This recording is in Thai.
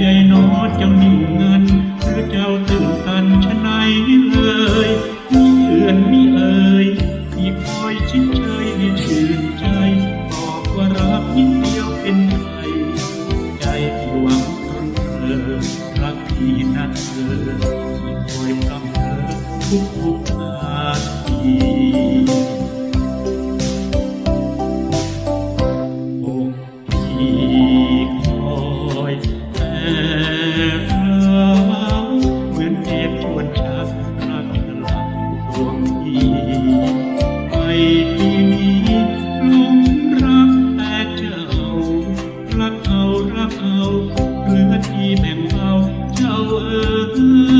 ใหญ่โนอเจ้านิ่งเงินหรือเจ้าตื่นตันชะไหนเลยมีเอื่อนมีเอ่ยมีคอยชิดเชยมีชื่นใจบอกว่ารักนิดเดียวเป็นไทยใจที่หวังรักเธอรักที่นัดเธอที่คอยพรำเธอทุกทุกๆนาที เอาเอาเหลือที่แบ่งเบาเจ้าเอ๋